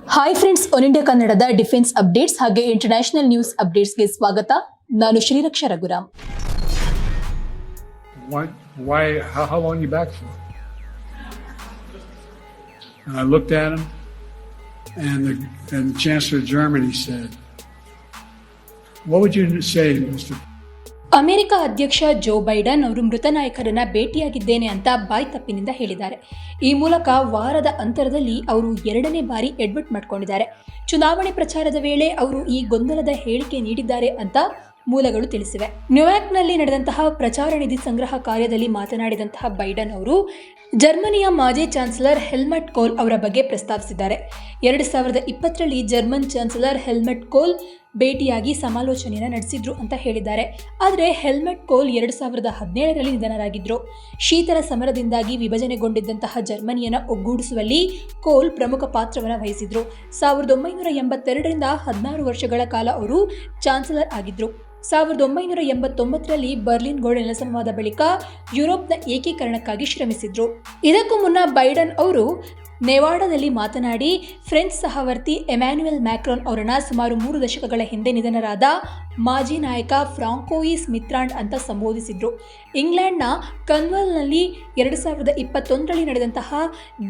Hi friends one India ಕನ್ನಡದ defence updates ಹಾಗೆ international news ಅಪ್ಡೇಟ್ಸ್ಗೆ ಸ್ವಾಗತ ನಾನು Shriraksha Raghuram Why, why, how, how long you back for? And I looked at him, and the, and the Chancellor of Germany said, what would you say, Mr. America ಅಧ್ಯಕ್ಷ Joe Biden ಅವರು ಮೃತ ನಾಯಕರನ್ನ ಭೇಟಿಯಾಗಿದ್ದೇನೆ ಅಂತ ಬಾಯ್ ತಪ್ಪಿನಿಂದ ಹೇಳಿದ್ದಾರೆ. ಈ ಮೂಲಕ ವಾರದ ಅಂತರದಲ್ಲಿ ಅವರು ಎರಡನೇ ಬಾರಿ ಎಡ್ಮಿಟ್ ಮಾಡ್ಕೊಂಡಿದ್ದಾರೆ. ಚುನಾವಣೆ ಪ್ರಚಾರದ ವೇಳೆ ಅವರು ಈ ಗೊಂದಲದ ಹೇಳಿಕೆ ನೀಡಿದ್ದಾರೆ ಅಂತ ಮೂಲಗಳು ತಿಳಿಸಿವೆ. ನ್ಯೂಯಾರ್ಕ್ನಲ್ಲಿ ನಡೆದಂತಹ ಪ್ರಚಾರ ನಿಧಿ ಸಂಗ್ರಹ ಕಾರ್ಯದಲ್ಲಿ ಮಾತನಾಡಿದಂತಹ ಬೈಡನ್ ಅವರು, ಜರ್ಮನಿಯ ಮಾಜಿ ಚಾನ್ಸಲರ್ ಹೆಲ್ಮಟ್ ಕೋಲ್ ಅವರ ಬಗ್ಗೆ ಪ್ರಸ್ತಾಪಿಸಿದ್ದಾರೆ. ಎರಡು ಸಾವಿರದ ಇಪ್ಪತ್ತರಲ್ಲಿ ಜರ್ಮನ್ ಚಾನ್ಸಲರ್ ಹೆಲ್ಮಟ್ ಕೋಲ್ ಭೇಟಿಯಾಗಿ ಸಮಾಲೋಚನೆಯನ್ನು ನಡೆಸಿದ್ರು ಅಂತ ಹೇಳಿದ್ದಾರೆ. ಆದರೆ ಹೆಲ್ಮೆಟ್ ಕೋಲ್ ಎರಡು ಸಾವಿರದ ಹದಿನೇಳರಲ್ಲಿ ನಿಧನರಾಗಿದ್ದರು ಶೀತಲ ಸಮರದಿಂದಾಗಿ ವಿಭಜನೆಗೊಂಡಿದ್ದಂತಹ ಜರ್ಮನಿಯನ್ನು ಒಗ್ಗೂಡಿಸುವಲ್ಲಿ ಕೋಲ್ ಪ್ರಮುಖ ಪಾತ್ರವನ್ನು ವಹಿಸಿದ್ರು. ಸಾವಿರದ ಒಂಬೈನೂರ ಎಂಬತ್ತೆರಡರಿಂದ ಹದಿನಾರು ವರ್ಷಗಳ ಕಾಲ ಅವರು ಚಾನ್ಸಲರ್ ಆಗಿದ್ರು. ಸಾವಿರದ ಒಂಬೈನೂರ ಎಂಬತ್ತೊಂಬತ್ತರಲ್ಲಿ ಬರ್ಲಿನ್ ಗೋಡೆ ನೆಲಸಮವಾದ ಬಳಿಕ ಯುರೋಪ್ನ ಏಕೀಕರಣಕ್ಕಾಗಿ ಶ್ರಮಿಸಿದ್ರು. ಇದಕ್ಕೂ ಮುನ್ನ ಬೈಡನ್ ಅವರು ನೆವಾಡಾದಲ್ಲಿ ಮಾತನಾಡಿ, ಫ್ರೆಂಚ್ ಸಹವರ್ತಿ ಎಮ್ಯಾನ್ಯುಯಲ್ ಮ್ಯಾಕ್ರೋನ್ ಅವರನ್ನ ಸುಮಾರು ಮೂರು ದಶಕಗಳ ಹಿಂದೆ ನಿಧನರಾದ ಮಾಜಿ ನಾಯಕ ಫ್ರಾಂಕೋಯಿಸ್ ಮಿತ್ರಾಂಡ್ ಅಂತ ಸಂಬೋಧಿಸಿದ್ರು. ಇಂಗ್ಲೆಂಡ್ನ ಕನ್ವಲ್ನಲ್ಲಿ ಎರಡು ಸಾವಿರದ ಇಪ್ಪತ್ತೊಂದರಲ್ಲಿ ನಡೆದಂತಹ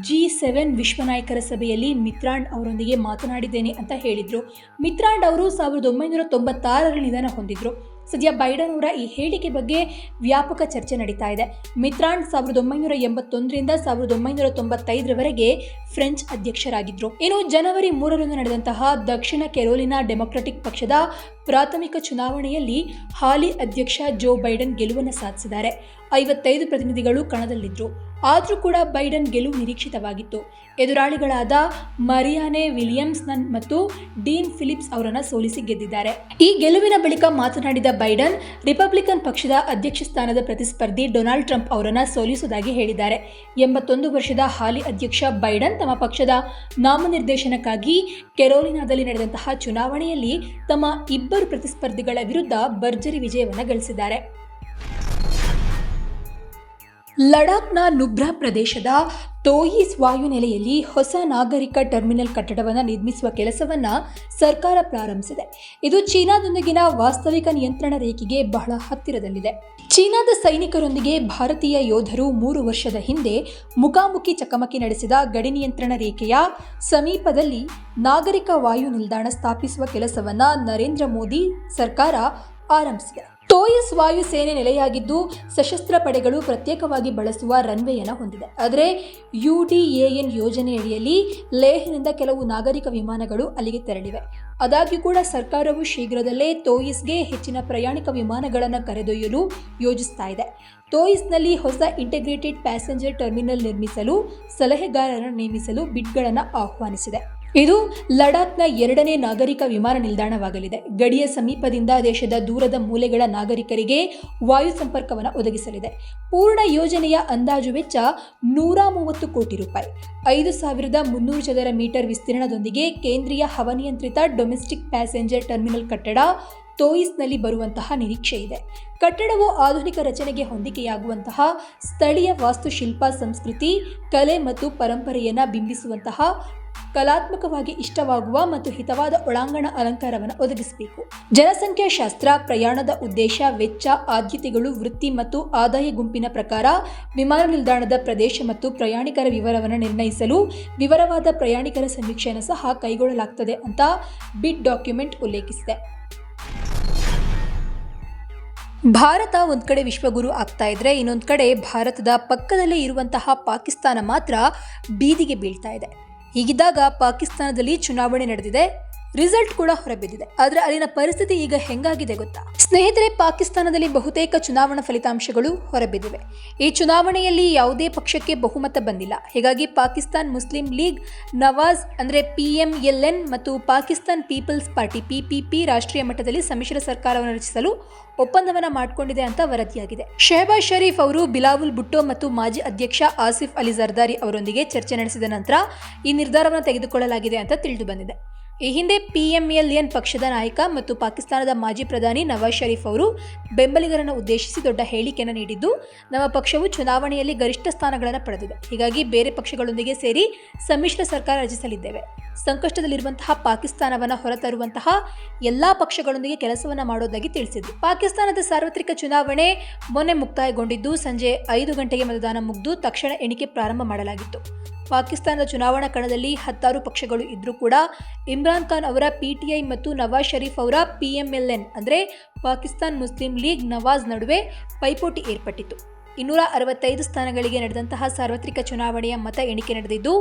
ಜಿ ಸೆವೆನ್ ವಿಶ್ವ ನಾಯಕರ ಸಭೆಯಲ್ಲಿ ಮಿತ್ರಾಂಡ್ ಅವರೊಂದಿಗೆ ಮಾತನಾಡಿದ್ದೇನೆ ಅಂತ ಹೇಳಿದರು. ಮಿತ್ರಾಂಡ್ ಅವರು ಸಾವಿರದ ಒಂಬೈನೂರ ತೊಂಬತ್ತಾರರಲ್ಲಿ ನಿಧನ ಹೊಂದಿದ್ರು. ಸದ್ಯ ಬೈಡನ್ ಅವರ ಈ ಹೇಳಿಕೆ ಬಗ್ಗೆ ವ್ಯಾಪಕ ಚರ್ಚೆ ನಡೀತಾ ಇದೆ. ಮಿತ್ರಾನ್ ಸಾವಿರದ ಒಂಬೈನೂರ ಎಂಬತ್ತೊಂದರಿಂದ ಸಾವಿರದ ಒಂಬೈನೂರ ತೊಂಬತ್ತೈದರವರೆಗೆ ಫ್ರೆಂಚ್ ಅಧ್ಯಕ್ಷರಾಗಿದ್ದರು ಇನ್ನು ಜನವರಿ ಮೂರರಂದು ನಡೆದಂತಹ ದಕ್ಷಿಣ ಕೆರೋಲಿನಾ ಡೆಮೊಕ್ರೆಟಿಕ್ ಪಕ್ಷದ ಪ್ರಾಥಮಿಕ ಚುನಾವಣೆಯಲ್ಲಿ ಹಾಲಿ ಅಧ್ಯಕ್ಷ ಜೋ ಬೈಡನ್ ಗೆಲುವನ್ನು ಸಾಧಿಸಿದ್ದಾರೆ. ಐವತ್ತೈದು ಪ್ರತಿನಿಧಿಗಳು ಕಣದಲ್ಲಿದ್ದರು ಆದರೂ ಕೂಡ ಬೈಡನ್ ಗೆಲುವು ನಿರೀಕ್ಷಿತವಾಗಿತ್ತು. ಎದುರಾಳಿಗಳಾದ ಮರಿಯಾನೆ ವಿಲಿಯಮ್ಸ್ನನ್ ಮತ್ತು ಡೀನ್ ಫಿಲಿಪ್ಸ್ ಅವರನ್ನು ಸೋಲಿಸಿ ಗೆದ್ದಿದ್ದಾರೆ. ಈ ಗೆಲುವಿನ ಬಳಿಕ ಮಾತನಾಡಿದ ಬೈಡನ್, ರಿಪಬ್ಲಿಕನ್ ಪಕ್ಷದ ಅಧ್ಯಕ್ಷ ಸ್ಥಾನದ ಪ್ರತಿಸ್ಪರ್ಧಿ ಡೊನಾಲ್ಡ್ ಟ್ರಂಪ್ ಅವರನ್ನು ಸೋಲಿಸುವುದಾಗಿ ಹೇಳಿದ್ದಾರೆ. ಎಂಬತ್ತೊಂದು ವರ್ಷದ ಹಾಲಿ ಅಧ್ಯಕ್ಷ ಬೈಡನ್ ತಮ್ಮ ಪಕ್ಷದ ನಾಮನಿರ್ದೇಶನಕ್ಕಾಗಿ ಕೆರೋಲಿನಾದಲ್ಲಿ ನಡೆದಂತಹ ಚುನಾವಣೆಯಲ್ಲಿ ತಮ್ಮ ಇಬ್ಬರು ಪ್ರತಿಸ್ಪರ್ಧಿಗಳ ವಿರುದ್ಧ ಭರ್ಜರಿ ವಿಜಯವನ್ನು ಗಳಿಸಿದ್ದಾರೆ. ಲಡಾಖ್ನ ನುಬ್ರಾ ಪ್ರದೇಶದ ತೋಯಿಸ್ ವಾಯುನೆಲೆಯಲ್ಲಿ ಹೊಸ ನಾಗರಿಕ ಟರ್ಮಿನಲ್ ಕಟ್ಟಡವನ್ನು ನಿರ್ಮಿಸುವ ಕೆಲಸವನ್ನು ಸರ್ಕಾರ ಪ್ರಾರಂಭಿಸಿದೆ. ಇದು ಚೀನಾದೊಂದಿಗಿನ ವಾಸ್ತವಿಕ ನಿಯಂತ್ರಣ ರೇಖೆಗೆ ಬಹಳ ಹತ್ತಿರದಲ್ಲಿದೆ. ಚೀನಾದ ಸೈನಿಕರೊಂದಿಗೆ ಭಾರತೀಯ ಯೋಧರು ಮೂರು ವರ್ಷದ ಹಿಂದೆ ಮುಖಾಮುಖಿ ಚಕಮಕಿ ನಡೆಸಿದ ಗಡಿ ನಿಯಂತ್ರಣ ರೇಖೆಯ ಸಮೀಪದಲ್ಲಿ ನಾಗರಿಕ ವಾಯು ನಿಲ್ದಾಣ ಸ್ಥಾಪಿಸುವ ಕೆಲಸವನ್ನು ನರೇಂದ್ರ ಮೋದಿ ಸರ್ಕಾರ ಆರಂಭಿಸಿದೆ. ತೋಯಿಸ್ ವಾಯುಸೇನೆ ನೆಲೆಯಾಗಿದ್ದು, ಸಶಸ್ತ್ರ ಪಡೆಗಳು ಪ್ರತ್ಯೇಕವಾಗಿ ಬಳಸುವ ರನ್ವೇಯನ್ನು ಹೊಂದಿದೆ. ಆದರೆ ಯುಡಿಎಎನ್ ಯೋಜನೆಯಡಿಯಲ್ಲಿ ಲೇಹ್ನಿಂದ ಕೆಲವು ನಾಗರಿಕ ವಿಮಾನಗಳು ಅಲ್ಲಿಗೆ ತೆರಳಿವೆ. ಆದಾಗ್ಯೂ ಕೂಡ ಸರ್ಕಾರವು ಶೀಘ್ರದಲ್ಲೇ ತೋಯಿಸ್ಗೆ ಹೆಚ್ಚಿನ ಪ್ರಯಾಣಿಕ ವಿಮಾನಗಳನ್ನು ಕರೆದೊಯ್ಯಲು ಯೋಜಿಸ್ತಾ ಇದೆ. ತೋಯಿಸ್ನಲ್ಲಿ ಹೊಸ ಇಂಟಿಗ್ರೇಟೆಡ್ ಪ್ಯಾಸೆಂಜರ್ ಟರ್ಮಿನಲ್ ನಿರ್ಮಿಸಲು, ಸಲಹೆಗಾರರನ್ನು ನೇಮಿಸಲು ಬಿಡ್ಗಳನ್ನು ಆಹ್ವಾನಿಸಿದೆ. ಇದು ಲಡಾಖ್ನ ಎರಡನೇ ನಾಗರಿಕ ವಿಮಾನ ನಿಲ್ದಾಣವಾಗಲಿದೆ. ಗಡಿಯ ಸಮೀಪದಿಂದ ದೇಶದ ದೂರದ ಮೂಲೆಗಳ ನಾಗರಿಕರಿಗೆ ವಾಯು ಸಂಪರ್ಕವನ್ನು ಒದಗಿಸಲಿದೆ. ಪೂರ್ಣ ಯೋಜನೆಯ ಅಂದಾಜು ವೆಚ್ಚ ನೂರ ಮೂವತ್ತು ಕೋಟಿ ರೂಪಾಯಿ. ಐದು ಸಾವಿರದ ಮುನ್ನೂರು ಚದರ ಮೀಟರ್ ವಿಸ್ತೀರ್ಣದೊಂದಿಗೆ ಕೇಂದ್ರೀಯ ಹವನಿಯಂತ್ರಿತ ಡೊಮೆಸ್ಟಿಕ್ ಪ್ಯಾಸೆಂಜರ್ ಟರ್ಮಿನಲ್ ಕಟ್ಟಡ ತೋಯಿಸ್ನಲ್ಲಿ ಬರುವಂತಹ ನಿರೀಕ್ಷೆ ಇದೆ. ಕಟ್ಟಡವು ಆಧುನಿಕ ರಚನೆಗೆ ಹೊಂದಿಕೆಯಾಗುವಂತಹ ಸ್ಥಳೀಯ ವಾಸ್ತುಶಿಲ್ಪ, ಸಂಸ್ಕೃತಿ, ಕಲೆ ಮತ್ತು ಪರಂಪರೆಯನ್ನು ಬಿಂಬಿಸುವಂತಹ ಕಲಾತ್ಮಕವಾಗಿ ಇಷ್ಟವಾಗುವ ಮತ್ತು ಹಿತವಾದ ಒಳಾಂಗಣ ಅಲಂಕಾರವನ್ನು ಒದಗಿಸಬೇಕು. ಜನಸಂಖ್ಯಾಶಾಸ್ತ್ರ ಪ್ರಯಾಣದ ಉದ್ದೇಶ, ವೆಚ್ಚ, ಆದ್ಯತೆಗಳು, ವೃತ್ತಿ ಮತ್ತು ಆದಾಯ ಗುಂಪಿನ ಪ್ರಕಾರ ವಿಮಾನ ನಿಲ್ದಾಣದ ಪ್ರದೇಶ ಮತ್ತು ಪ್ರಯಾಣಿಕರ ವಿವರವನ್ನು ನಿರ್ಣಯಿಸಲು ವಿವರವಾದ ಪ್ರಯಾಣಿಕರ ಸಮೀಕ್ಷೆಯನ್ನು ಸಹ ಕೈಗೊಳ್ಳಲಾಗುತ್ತದೆ ಅಂತ ಬಿಡ್ ಡಾಕ್ಯುಮೆಂಟ್ ಉಲ್ಲೇಖಿಸಿದೆ. ಭಾರತ ಒಂದು ಕಡೆ ವಿಶ್ವಗುರು ಆಗ್ತಾ ಇದ್ರೆ ಇನ್ನೊಂದು ಕಡೆ ಭಾರತದ ಪಕ್ಕದಲ್ಲೇ ಇರುವಂತಹ ಪಾಕಿಸ್ತಾನ ಮಾತ್ರ ಬೀದಿಗೆ ಬೀಳ್ತಾ ಇದೆ. ಹೀಗಿದ್ದಾಗ ಪಾಕಿಸ್ತಾನದಲ್ಲಿ ಚುನಾವಣೆ ನಡೆದಿದೆ. ರಿಸಲ್ಟ್ ಕೂಡ ಹೊರಬಿದ್ದಿದೆ. ಆದರೆ ಅಲ್ಲಿನ ಪರಿಸ್ಥಿತಿ ಈಗ ಹೆಂಗಾಗಿದೆ ಗೊತ್ತಾ? ಸ್ನೇಹಿತರೆ, ಪಾಕಿಸ್ತಾನದಲ್ಲಿ ಬಹುತೇಕ ಚುನಾವಣಾ ಫಲಿತಾಂಶಗಳು ಹೊರಬಿದ್ದಿವೆ. ಈ ಚುನಾವಣೆಯಲ್ಲಿ ಯಾವುದೇ ಪಕ್ಷಕ್ಕೆ ಬಹುಮತ ಬಂದಿಲ್ಲ. ಹೀಗಾಗಿ ಪಾಕಿಸ್ತಾನ್ ಮುಸ್ಲಿಂ ಲೀಗ್, ನವಾಜ್ ಅಂದರೆ ಪಿ ಎಂ ಎಲ್ ಎನ್ ಮತ್ತು ಪಾಕಿಸ್ತಾನ್ ಪೀಪಲ್ಸ್ ಪಾರ್ಟಿ ಪಿಪಿಪಿ ರಾಷ್ಟ್ರೀಯ ಮಟ್ಟದಲ್ಲಿ ಸಮ್ಮಿಶ್ರ ಸರ್ಕಾರವನ್ನು ರಚಿಸಲು ಒಪ್ಪಂದವನ್ನ ಮಾಡಿಕೊಂಡಿದೆ ಅಂತ ವರದಿಯಾಗಿದೆ. ಶೆಹಬಾಜ್ ಶರೀಫ್ ಅವರು ಬಿಲಾವುಲ್ ಬುಟ್ಟೋ ಮತ್ತು ಮಾಜಿ ಅಧ್ಯಕ್ಷ ಆಸಿಫ್ ಅಲಿ ಜರ್ದಾರಿ ಅವರೊಂದಿಗೆ ಚರ್ಚೆ ನಡೆಸಿದ ನಂತರ ಈ ನಿರ್ಧಾರವನ್ನು ತೆಗೆದುಕೊಳ್ಳಲಾಗಿದೆ ಅಂತ ತಿಳಿದು ಬಂದಿದೆ. ಈ ಹಿಂದೆ ಪಿಎಂಎಲ್ಎನ್ ಪಕ್ಷದ ನಾಯಕ ಮತ್ತು ಪಾಕಿಸ್ತಾನದ ಮಾಜಿ ಪ್ರಧಾನಿ ನವಾಜ್ ಷರೀಫ್ ಅವರು ಬೆಂಬಲಿಗರನ್ನು ಉದ್ದೇಶಿಸಿ ದೊಡ್ಡ ಹೇಳಿಕೆಯನ್ನು ನೀಡಿದ್ದು, ನಮ್ಮ ಪಕ್ಷವು ಚುನಾವಣೆಯಲ್ಲಿ ಗರಿಷ್ಠ ಸ್ಥಾನಗಳನ್ನು ಪಡೆದಿದೆ. ಹೀಗಾಗಿ ಬೇರೆ ಪಕ್ಷಗಳೊಂದಿಗೆ ಸೇರಿ ಸಮ್ಮಿಶ್ರ ಸರ್ಕಾರ ರಚಿಸಲಿದ್ದೇವೆ. ಸಂಕಷ್ಟದಲ್ಲಿರುವಂತಹ ಪಾಕಿಸ್ತಾನವನ್ನು ಹೊರತರುವಂತಹ ಎಲ್ಲ ಪಕ್ಷಗಳೊಂದಿಗೆ ಕೆಲಸವನ್ನು ಮಾಡೋದಾಗಿ ತಿಳಿಸಿದ್ದು. ಪಾಕಿಸ್ತಾನದ ಸಾರ್ವತ್ರಿಕ ಚುನಾವಣೆ ಮೊನ್ನೆ ಮುಕ್ತಾಯಗೊಂಡಿದ್ದು, ಸಂಜೆ ಐದು ಗಂಟೆಗೆ ಮತದಾನ ಮುಗಿದು ತಕ್ಷಣ ಎಣಿಕೆ ಪ್ರಾರಂಭ ಮಾಡಲಾಗಿತ್ತು. ಪಾಕಿಸ್ತಾನದ ಚುನಾವಣಾ ಕಣದಲ್ಲಿ ಹತ್ತಾರು ಪಕ್ಷಗಳು ಇದ್ದರೂ ಕೂಡ ಇಮ್ರಾನ್ ಖಾನ್ ಅವರ ಪಿಟಿಐ ಮತ್ತು ನವಾಜ್ ಷರೀಫ್ ಅವರ ಪಿಎಂಎಲ್ಎನ್ ಅಂದರೆ ಪಾಕಿಸ್ತಾನ್ ಮುಸ್ಲಿಂ ಲೀಗ್ ನವಾಜ್ ನಡುವೆ ಪೈಪೋಟಿ ಏರ್ಪಟ್ಟಿತು ಇನ್ನೂರ ಅರವತ್ತೈದು ಸ್ಥಾನಗಳಿಗೆ ನಡೆದಂತಹ ಸಾರ್ವತ್ರಿಕ ಚುನಾವಣೆಯ ಮತ ಎಣಿಕೆ ನಡೆದಿದ್ದು,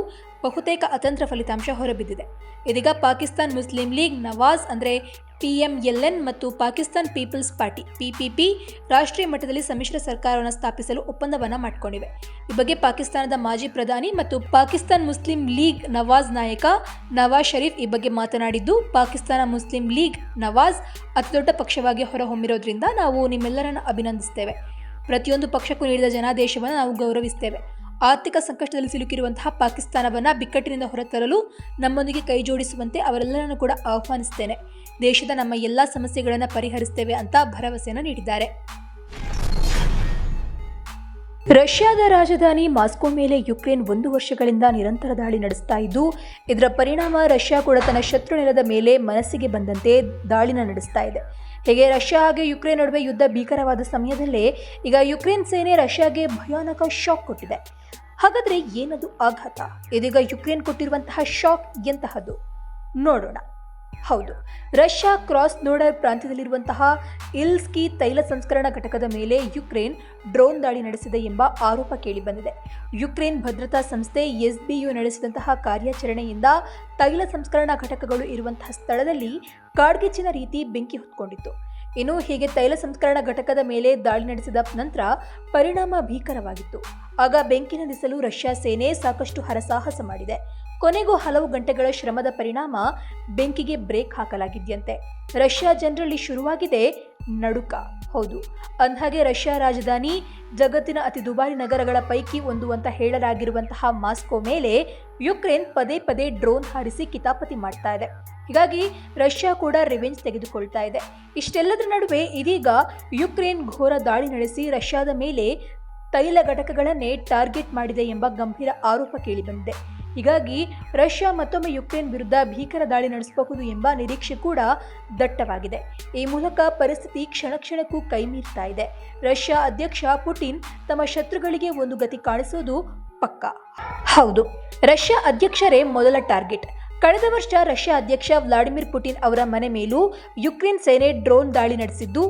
ಬಹುತೇಕ ಅತಂತ್ರ ಫಲಿತಾಂಶ ಹೊರಬಿದ್ದಿದೆ. ಇದೀಗ ಪಾಕಿಸ್ತಾನ್ ಮುಸ್ಲಿಂ ಲೀಗ್ ನವಾಜ್ ಅಂದರೆ ಪಿಎಂಎಲ್ಎನ್ ಮತ್ತು ಪಾಕಿಸ್ತಾನ್ ಪೀಪಲ್ಸ್ ಪಾರ್ಟಿ ಪಿಪಿಪಿ ರಾಷ್ಟ್ರೀಯ ಮಟ್ಟದಲ್ಲಿ ಸಮ್ಮಿಶ್ರ ಸರ್ಕಾರವನ್ನು ಸ್ಥಾಪಿಸಲು ಒಪ್ಪಂದವನ್ನು ಮಾಡಿಕೊಂಡಿವೆ. ಈ ಬಗ್ಗೆ ಪಾಕಿಸ್ತಾನದ ಮಾಜಿ ಪ್ರಧಾನಿ ಮತ್ತು ಪಾಕಿಸ್ತಾನ್ ಮುಸ್ಲಿಂ ಲೀಗ್ ನವಾಜ್ ನಾಯಕ ನವಾಜ್ ಷರೀಫ್ ಈ ಬಗ್ಗೆ ಮಾತನಾಡಿದ್ದು, ಪಾಕಿಸ್ತಾನ ಮುಸ್ಲಿಂ ಲೀಗ್ ನವಾಜ್ ಅತಿದೊಡ್ಡ ಪಕ್ಷವಾಗಿ ಹೊರಹೊಮ್ಮಿರೋದ್ರಿಂದ ನಾವು ನಿಮ್ಮೆಲ್ಲರನ್ನು ಅಭಿನಂದಿಸ್ತೇವೆ. ಪ್ರತಿಯೊಂದು ಪಕ್ಷಕ್ಕೂ ನೀಡಿದ ಜನಾದೇಶವನ್ನು ನಾವು ಗೌರವಿಸ್ತೇವೆ. ಆರ್ಥಿಕ ಸಂಕಷ್ಟದಲ್ಲಿ ಸಿಲುಕಿರುವಂತಹ ಪಾಕಿಸ್ತಾನವನ್ನು ಬಿಕ್ಕಟ್ಟಿನಿಂದ ಹೊರತರಲು ನಮ್ಮೊಂದಿಗೆ ಕೈಜೋಡಿಸುವಂತೆ ಅವರೆಲ್ಲರನ್ನು ಕೂಡ ಆಹ್ವಾನಿಸ್ತೇನೆ. ದೇಶದ ನಮ್ಮ ಎಲ್ಲ ಸಮಸ್ಯೆಗಳನ್ನು ಪರಿಹರಿಸ್ತೇವೆ ಅಂತ ಭರವಸೆಯನ್ನು ನೀಡಿದ್ದಾರೆ. ರಷ್ಯಾದ ರಾಜಧಾನಿ ಮಾಸ್ಕೋ ಮೇಲೆ ಯುಕ್ರೇನ್ ಒಂದು ವರ್ಷಗಳಿಂದ ನಿರಂತರ ದಾಳಿ ನಡೆಸ್ತಾ ಇದ್ದು, ಇದರ ಪರಿಣಾಮ ರಷ್ಯಾ ಕೂಡ ತನ್ನ ಶತ್ರು ನೆಲದ ಮೇಲೆ ಮನಸ್ಸಿಗೆ ಬಂದಂತೆ ದಾಳಿನ ನಡೆಸ್ತಾ ಇದೆ. ಹೀಗೆ ರಷ್ಯಾ ಹಾಗೆ ಯುಕ್ರೇನ್ ನಡುವೆ ಯುದ್ಧ ಭೀಕರವಾದ ಸಮಯದಲ್ಲೇ ಈಗ ಯುಕ್ರೇನ್ ಸೇನೆ ರಷ್ಯಾಗೆ ಭಯಾನಕ ಶಾಕ್ ಕೊಟ್ಟಿದೆ. ಹಾಗಾದ್ರೆ ಏನದು ಆಘಾತ? ಇದೀಗ ಯುಕ್ರೇನ್ ಕೊಟ್ಟಿರುವಂತಹ ಶಾಕ್ ಎಂತಹದ್ದು? ನೋಡೋಣ. ಹೌದು. ರಷ್ಯಾ ಕ್ರಾಸ್ ನೋಡರ್ ಪ್ರಾಂತ್ಯದಲ್ಲಿರುವಂತಹ ಇಲ್ಸ್ಕಿ ತೈಲ ಸಂಸ್ಕರಣಾ ಘಟಕದ ಮೇಲೆ ಯುಕ್ರೇನ್ ಡ್ರೋನ್ ದಾಳಿ ನಡೆಸಿದೆ ಎಂಬ ಆರೋಪ ಕೇಳಿಬಂದಿದೆ. ಯುಕ್ರೇನ್ ಭದ್ರತಾ ಸಂಸ್ಥೆ ಎಸ್ಬಿಯು ನಡೆಸಿದಂತಹ ಕಾರ್ಯಾಚರಣೆಯಿಂದ ತೈಲ ಸಂಸ್ಕರಣಾ ಘಟಕಗಳು ಇರುವಂತಹ ಸ್ಥಳದಲ್ಲಿ ಕಾಡ್ಗಿಚ್ಚಿನ ರೀತಿ ಬೆಂಕಿ ಹೊತ್ಕೊಂಡಿತ್ತು. ಇನ್ನು ಹೀಗೆ ತೈಲ ಸಂಸ್ಕರಣಾ ಘಟಕದ ಮೇಲೆ ದಾಳಿ ನಡೆಸಿದ ನಂತರ ಪರಿಣಾಮ ಭೀಕರವಾಗಿತ್ತು. ಆಗ ಬೆಂಕಿ ನಂದಿಸಲು ರಷ್ಯಾ ಸೇನೆ ಸಾಕಷ್ಟು ಹರಸಾಹಸ ಮಾಡಿದೆ. ಕೊನೆಗೂ ಹಲವು ಗಂಟೆಗಳ ಶ್ರಮದ ಪರಿಣಾಮ ಬೆಂಕಿಗೆ ಬ್ರೇಕ್ ಹಾಕಲಾಗಿದ್ಯಂತೆ. ರಷ್ಯಾ ಜನರಲ್ಲಿ ಶುರುವಾಗಿದೆ ನಡುಕ. ಹೌದು, ಅಂದ್ಹಾಗೆ ರಷ್ಯಾ ರಾಜಧಾನಿ ಜಗತ್ತಿನ ಅತಿ ದುಬಾರಿ ನಗರಗಳ ಪೈಕಿ ಒಂದು ಅಂತ ಹೇಳಲಾಗಿರುವಂತಹ ಮಾಸ್ಕೋ ಮೇಲೆ ಯುಕ್ರೇನ್ ಪದೇ ಪದೇ ಡ್ರೋನ್ ಹಾರಿಸಿ ಕಿತಾಪತಿ ಮಾಡ್ತಾ ಇದೆ. ಹೀಗಾಗಿ ರಷ್ಯಾ ಕೂಡ ರಿವೆಂಜ್ ತೆಗೆದುಕೊಳ್ತಾ ಇದೆ. ಇಷ್ಟೆಲ್ಲದರ ನಡುವೆ ಇದೀಗ ಯುಕ್ರೇನ್ ಘೋರ ದಾಳಿ ನಡೆಸಿ ರಷ್ಯಾದ ಮೇಲೆ ತೈಲ ಘಟಕಗಳನ್ನೇ ಟಾರ್ಗೆಟ್ ಮಾಡಿದೆ ಎಂಬ ಗಂಭೀರ ಆರೋಪ ಕೇಳಿಬಂದಿದೆ. ಹೀಗಾಗಿ ರಷ್ಯಾ ಮತ್ತೊಮ್ಮೆ ಯುಕ್ರೇನ್ ವಿರುದ್ಧ ಭೀಕರ ದಾಳಿ ನಡೆಸಬಹುದು ಎಂಬ ನಿರೀಕ್ಷೆ ಕೂಡ ದಟ್ಟವಾಗಿದೆ. ಈ ಮೂಲಕ ಪರಿಸ್ಥಿತಿ ಕ್ಷಣ ಕ್ಷಣಕ್ಕೂ ಕೈಮೀರ್ತಾ ಇದೆ. ರಷ್ಯಾ ಅಧ್ಯಕ್ಷ ಪುಟಿನ್ ತಮ್ಮ ಶತ್ರುಗಳಿಗೆ ಒಂದು ಗತಿ ಕಾಣಿಸೋದು ಪಕ್ಕ. ಹೌದು, ರಷ್ಯಾ ಅಧ್ಯಕ್ಷರೇ ಮೊದಲ ಟಾರ್ಗೆಟ್. ಕಳೆದ ವರ್ಷ ರಷ್ಯಾ ಅಧ್ಯಕ್ಷ ವ್ಲಾಡಿಮಿರ್ ಪುಟಿನ್ ಅವರ ಮನೆ ಮೇಲೂ ಯುಕ್ರೇನ್ ಸೇನೆ ಡ್ರೋನ್ ದಾಳಿ ನಡೆಸಿದ್ದು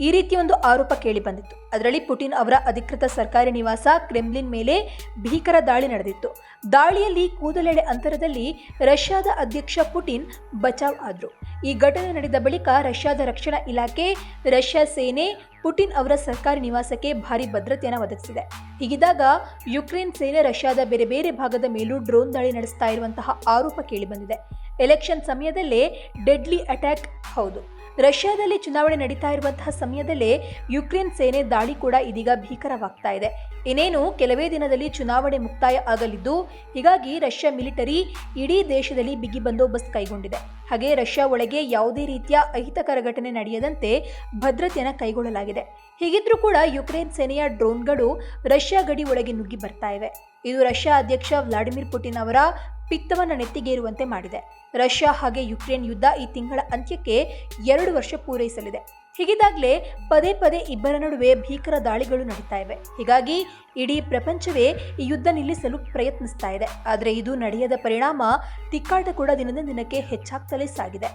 ಈ ರೀತಿ ಒಂದು ಆರೋಪ ಕೇಳಿ ಬಂದಿತ್ತು. ಅದರಲ್ಲಿ ಪುಟಿನ್ ಅವರ ಅಧಿಕೃತ ಸರ್ಕಾರಿ ನಿವಾಸ ಕ್ರೆಮ್ಲಿನ್ ಮೇಲೆ ಭೀಕರ ದಾಳಿ ನಡೆದಿತ್ತು. ದಾಳಿಯಲ್ಲಿ ಕೂದಲೆಡೆ ಅಂತರದಲ್ಲಿ ರಷ್ಯಾದ ಅಧ್ಯಕ್ಷ ಪುಟಿನ್ ಬಚಾವ್ ಆದರು. ಈ ಘಟನೆ ನಡೆದ ಬಳಿಕ ರಷ್ಯಾದ ರಕ್ಷಣಾ ಇಲಾಖೆ, ರಷ್ಯಾ ಸೇನೆ ಪುಟಿನ್ ಅವರ ಸರ್ಕಾರಿ ನಿವಾಸಕ್ಕೆ ಭಾರಿ ಭದ್ರತೆಯನ್ನು ಒದಗಿಸಿದೆ. ಹೀಗಿದ್ದಾಗ ಯುಕ್ರೇನ್ ಸೇನೆ ರಷ್ಯಾದ ಬೇರೆ ಬೇರೆ ಭಾಗದ ಮೇಲೂ ಡ್ರೋನ್ ದಾಳಿ ನಡೆಸ್ತಾ ಇರುವಂತಹ ಆರೋಪ ಕೇಳಿಬಂದಿದೆ ಎಲೆಕ್ಷನ್ ಸಮಯದಲ್ಲೇ ಡೆಡ್ಲಿ ಅಟ್ಯಾಕ್ ಹೌದು. ರಷ್ಯಾದಲ್ಲಿ ಚುನಾವಣೆ ನಡೀತಾ ಇರುವಂತಹ ಸಮಯದಲ್ಲೇ ಯುಕ್ರೇನ್ ಸೇನೆ ದಾಳಿ ಕೂಡ ಇದೀಗ ಭೀಕರವಾಗ್ತಾ ಇದೆ. ಇನ್ನೇನು ಕೆಲವೇ ದಿನದಲ್ಲಿ ಚುನಾವಣೆ ಮುಕ್ತಾಯ ಆಗಲಿದ್ದು, ಹೀಗಾಗಿ ರಷ್ಯಾ ಮಿಲಿಟರಿ ಇಡೀ ದೇಶದಲ್ಲಿ ಬಿಗಿ ಬಂದೋಬಸ್ತ್ ಕೈಗೊಂಡಿದೆ. ಹಾಗೆ ರಷ್ಯಾ ಒಳಗೆ ಯಾವುದೇ ರೀತಿಯ ಅಹಿತಕರ ಘಟನೆ ನಡೆಯದಂತೆ ಭದ್ರತೆಯನ್ನು ಕೈಗೊಳ್ಳಲಾಗಿದೆ. ಹೀಗಿದ್ರೂ ಕೂಡ ಯುಕ್ರೇನ್ ಸೇನೆಯ ಡ್ರೋನ್ಗಳು ರಷ್ಯಾ ಗಡಿ ಒಳಗೆ ನುಗ್ಗಿ ಬರ್ತಾ ಇವೆ. ಇದು ರಷ್ಯಾ ಅಧ್ಯಕ್ಷ ವ್ಲಾಡಿಮಿರ್ ಪುಟಿನ್ ಅವರ ಪಿತ್ತವನ್ನು ನೆತ್ತಿಗೇರುವಂತೆ ಮಾಡಿದೆ. ರಷ್ಯಾ ಹಾಗೆ ಯುಕ್ರೇನ್ ಯುದ್ಧ ಈ ತಿಂಗಳ ಅಂತ್ಯಕ್ಕೆ ಎರಡು ವರ್ಷ ಪೂರೈಸಲಿದೆ. ಹೀಗಿದ್ದಾಗಲೇ ಪದೇ ಪದೇ ಇಬ್ಬರ ನಡುವೆ ಭೀಕರ ದಾಳಿಗಳು ನಡೀತಾ ಇವೆ. ಹೀಗಾಗಿ ಇಡೀ ಪ್ರಪಂಚವೇ ಈ ಯುದ್ಧ ನಿಲ್ಲಿಸಲು ಪ್ರಯತ್ನಿಸ್ತಾ ಇದೆ. ಆದರೆ ಇದು ನಡೆಯದ ಪರಿಣಾಮ ತಿಕ್ಕಾಟ ಕೂಡ ದಿನದಿಂದ ದಿನಕ್ಕೆ ಹೆಚ್ಚಾಗ್ತಲೇ ಸಾಗಿದೆ.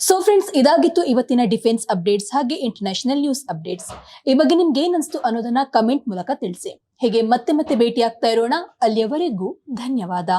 ಸೊ ಫ್ರೆಂಡ್ಸ್ ಇದಾಗಿತ್ತು ಇವತ್ತಿನ ಡಿಫೆನ್ಸ್ ಅಪ್ಡೇಟ್ಸ್ ಹಾಗೆ ಇಂಟರ್ನ್ಯಾಷನಲ್ ನ್ಯೂಸ್ ಅಪ್ಡೇಟ್ಸ್. ಈ ಬಗ್ಗೆ ನಿಮ್ಗೆ ಏನ್ ಅನಿಸ್ತು ಅನ್ನೋದನ್ನ ಕಮೆಂಟ್ ಮೂಲಕ ತಿಳಿಸಿ. ಹೇಗೆ ಮತ್ತೆ ಮತ್ತೆ ಭೇಟಿಯಾಗ್ತಾ ಇರೋಣ ಅಲ್ಲಿಯವರೆಗೂ ಧನ್ಯವಾದ.